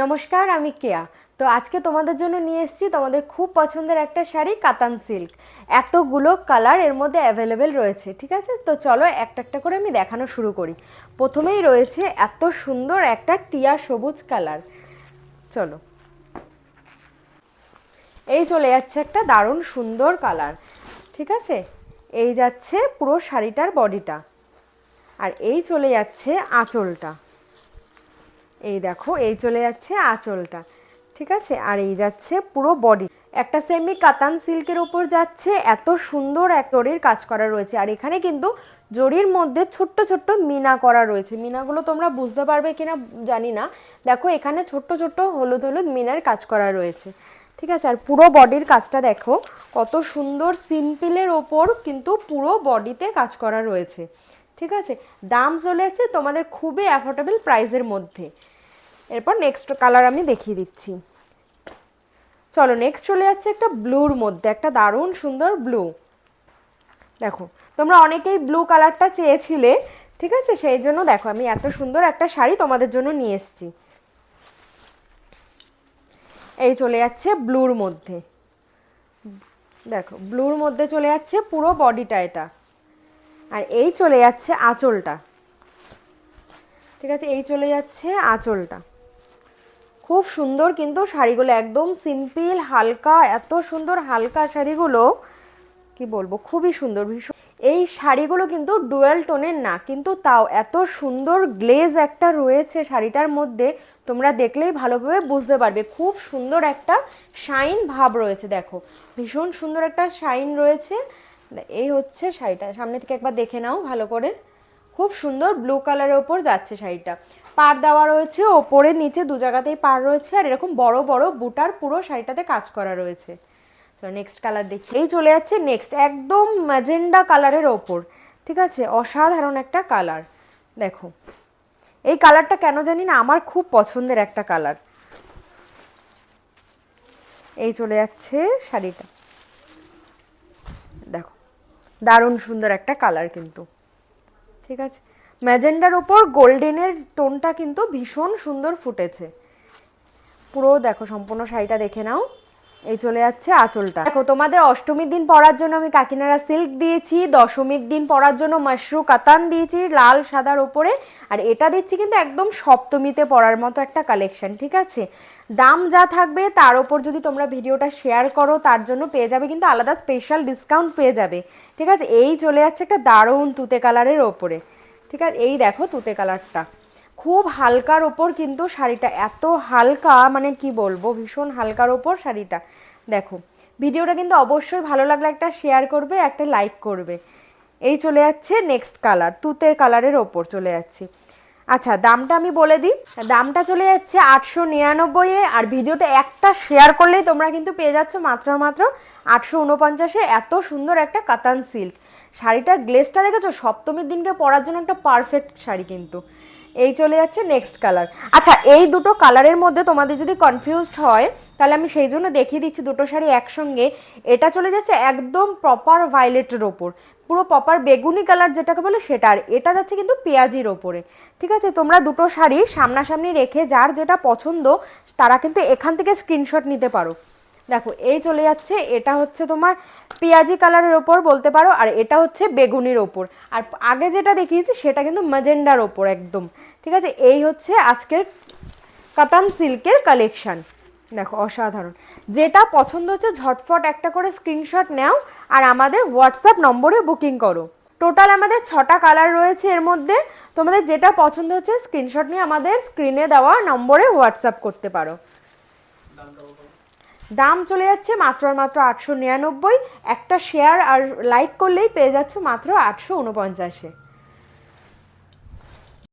নমস্কার, আমি কেয়া। তো আজকে তোমাদের জন্য নিয়ে এসেছি তোমাদের খুব পছন্দের একটা শাড়ি, কাতান সিল্ক। এতগুলো কালারের মধ্যে অ্যাভেলেবেল রয়েছে, ঠিক আছে? তো চলো একটা একটা করে আমি দেখানো শুরু করি। প্রথমেই রয়েছে এত সুন্দর একটা টিয়া সবুজ কালার। চলো। এই চলে যাচ্ছে একটা দারুণ সুন্দর কালার, ঠিক আছে? এই যাচ্ছে পুরো শাড়িটার বডিটা আর এই চলে যাচ্ছে আঁচলটা। এই দেখো, এই চলে যাচ্ছে আঁচলটা, ঠিক আছে? আর এই যাচ্ছে পুরো বডি একটা সেমি কাতান সিল্কের ওপর যাচ্ছে, এত সুন্দর এক জরির কাজ করা রয়েছে। আর এখানে কিন্তু জরির মধ্যে ছোট্ট ছোট্ট মিনা করা রয়েছে। মিনাগুলো তোমরা বুঝতে পারবে কিনা জানি না। দেখো, এখানে ছোট্ট ছোট্ট হলুদ হলুদ মিনার কাজ করা রয়েছে, ঠিক আছে? আর পুরো বডির কাজটা দেখো, কত সুন্দর সিম্পলের ওপর কিন্তু পুরো বডিতে কাজ করা রয়েছে, ঠিক আছে? দাম চলে যাচ্ছে তোমাদের খুবই অ্যাফোর্ডেবল প্রাইসের মধ্যে। এরপর নেক্সট কালার আমি দেখিয়ে দিচ্ছি। চলো নেক্সট চলে যাচ্ছে একটা ব্লুর মধ্যে, একটা দারুণ সুন্দর ব্লু দেখো, তোমরা অনেকেই ব্লু কালারটা চেয়েছিলে, ঠিক আছে? সেই জন্য দেখো, আমি এত সুন্দর একটা শাড়ি তোমাদের জন্য নিয়ে এসেছি। এই চলে যাচ্ছে ব্লুর মধ্যে। দেখো ব্লুর মধ্যে চলে যাচ্ছে পুরো বডিটা এটা। আর এই চলে যাচ্ছে আঁচলটা। ঠিক আছে? এই চলে যাচ্ছে আঁচলটা। খুব সুন্দর কিন্তু শাড়িগুলো, একদম সিম্পল হালকা, এত সুন্দর হালকা শাড়িগুলো, কি বলব, খুবই সুন্দর, ভীষণ। এই শাড়িগুলো কিন্তু ডুয়েল টোনের না, কিন্তু তাও এত সুন্দর গ্লেজ একটা রয়েছে শাড়িটার মধ্যে, তোমরা দেখলেই ভালোভাবে বুঝতে পারবে। খুব সুন্দর একটা শাইন ভাব রয়েছে, দেখো। ভীষণ সুন্দর একটা শাইন রয়েছে। এই হচ্ছে শাড়িটা, সামনে থেকে একবার দেখে নাও ভালো করে। খুব সুন্দর ব্লু কালারের ওপর যাচ্ছে শাড়িটা। পার দেওয়া রয়েছে, ওপরে নিচে দু জায়গাতেই পার রয়েছে আর এরকম বড় বড় বুটার পুরো শাড়িটাতে কাজ করা রয়েছে। চলো নেক্সট কালার দেখি। এই চলে যাচ্ছে নেক্সট একদম ম্যাজেন্ডা কালারের ওপর। ঠিক আছে? অসাধারণ একটা কালার দেখো। এই কালারটা কেন জানি না, আমার খুব পছন্দের একটা কালার এই চলে যাচ্ছে শাড়িটা। দেখো। দারুণ সুন্দর একটা কালার কিন্তু। ঠিক আছে? ম্যাজেন্ডার ওপর গোল্ডেনের টোনটা কিন্তু ভীষণ সুন্দর ফুটেছে। পুরো দেখো, সম্পূর্ণ শাড়িটা দেখে নাও। এই চলে যাচ্ছে আঁচলটা। দেখো, তোমাদের অষ্টমীর দিন পরার জন্য আমি কাকিনাড়া সিল্ক দিয়েছি, দশমীর দিন পরার জন্য মাশরু কাতান দিয়েছি, লাল, সাদার ওপরে, আর এটা দিচ্ছি কিন্তু একদম সপ্তমীতে পরার মতো একটা কালেকশন ঠিক আছে? দাম যা থাকবে তার ওপর যদি তোমরা ভিডিওটা শেয়ার করো, তার জন্য পেয়ে যাবে কিন্তু আলাদা স্পেশাল ডিসকাউন্ট পেয়ে যাবে, ঠিক আছে? এই চলে যাচ্ছে একটা দারুণ তুতে কালারের ওপরে, ঠিক আছে? এই দেখো তুতে কালারটা খুব হালকার ওপর কিন্তু শাড়িটা, এত হালকা মানে কি বলব, ভীষণ হালকার ওপর শাড়িটা। দেখো, ভিডিওটা কিন্তু অবশ্যই ভালো লাগলে একটা শেয়ার করবে, একটা লাইক করবে। এই চলে যাচ্ছে নেক্সট কালার তুতের কালারের ওপর চলে যাচ্ছে। আচ্ছা দামটা আমি বলে দিই। দামটা চলে যাচ্ছে আটশো নিরানব্বইয়ে আর ভিডিওটা একটা শেয়ার করলেই তোমরা কিন্তু পেয়ে যাচ্ছ মাত্র মাত্র আটশো উনপঞ্চাশে এত সুন্দর একটা কাতান সিল্ক শাড়িটার গ্লেসটা দেখেছ? সপ্তমীর দিনকে পরার জন্য একটা পারফেক্ট শাড়ি কিন্তু। এই চলে যাচ্ছে নেক্সট কালার আচ্ছা এই দুটো কালারের মধ্যে তোমাদের যদি কনফিউজড হয়, তাহলে আমি সেই জন্য দেখিয়ে দিচ্ছি দুটো শাড়ি একসঙ্গে। এটা চলে যাচ্ছে একদম প্রপার ভায়োলেটের ওপর। পুরো প্রপার বেগুনি কালার যেটাকে বলে সেটা। আর এটা যাচ্ছে কিন্তু পেঁয়াজির ওপরে। ঠিক আছে? তোমরা দুটো শাড়ি সামনাসামনি রেখে যার যেটা পছন্দ, তারা কিন্তু এখান থেকে স্ক্রিনশট নিতে পারো। দেখো, এই চলে যাচ্ছে, এটা হচ্ছে তোমার পেঁয়াজি কালারের ওপর বলতে পারো, আর এটা হচ্ছে বেগুনির ওপর। আর আগে যেটা দেখিয়েছি, সেটা কিন্তু মাজেন্ডার ওপর একদম। ঠিক আছে? এই হচ্ছে আজকের কাতান সিল্কের কালেকশান। দেখো, অসাধারণ। যেটা পছন্দ হচ্ছে, ঝটফট একটা করে স্ক্রিনশট নাও, আর আমাদের হোয়াটসঅ্যাপ নম্বরে বুকিং করো। টোটাল আমাদের ছটা কালার রয়েছে এর মধ্যে। তোমাদের যেটা পছন্দ হচ্ছে, স্ক্রিনশট নিয়ে আমাদের স্ক্রিনে দেওয়া নম্বরে হোয়াটসঅ্যাপ করতে পারো। দাম চলে যাচ্ছে মাত্র আর মাত্র আটশো নিরানব্বই। একটা শেয়ার আর লাইক করলেই পেয়ে যাচ্ছ মাত্র আটশো উনপঞ্চাশে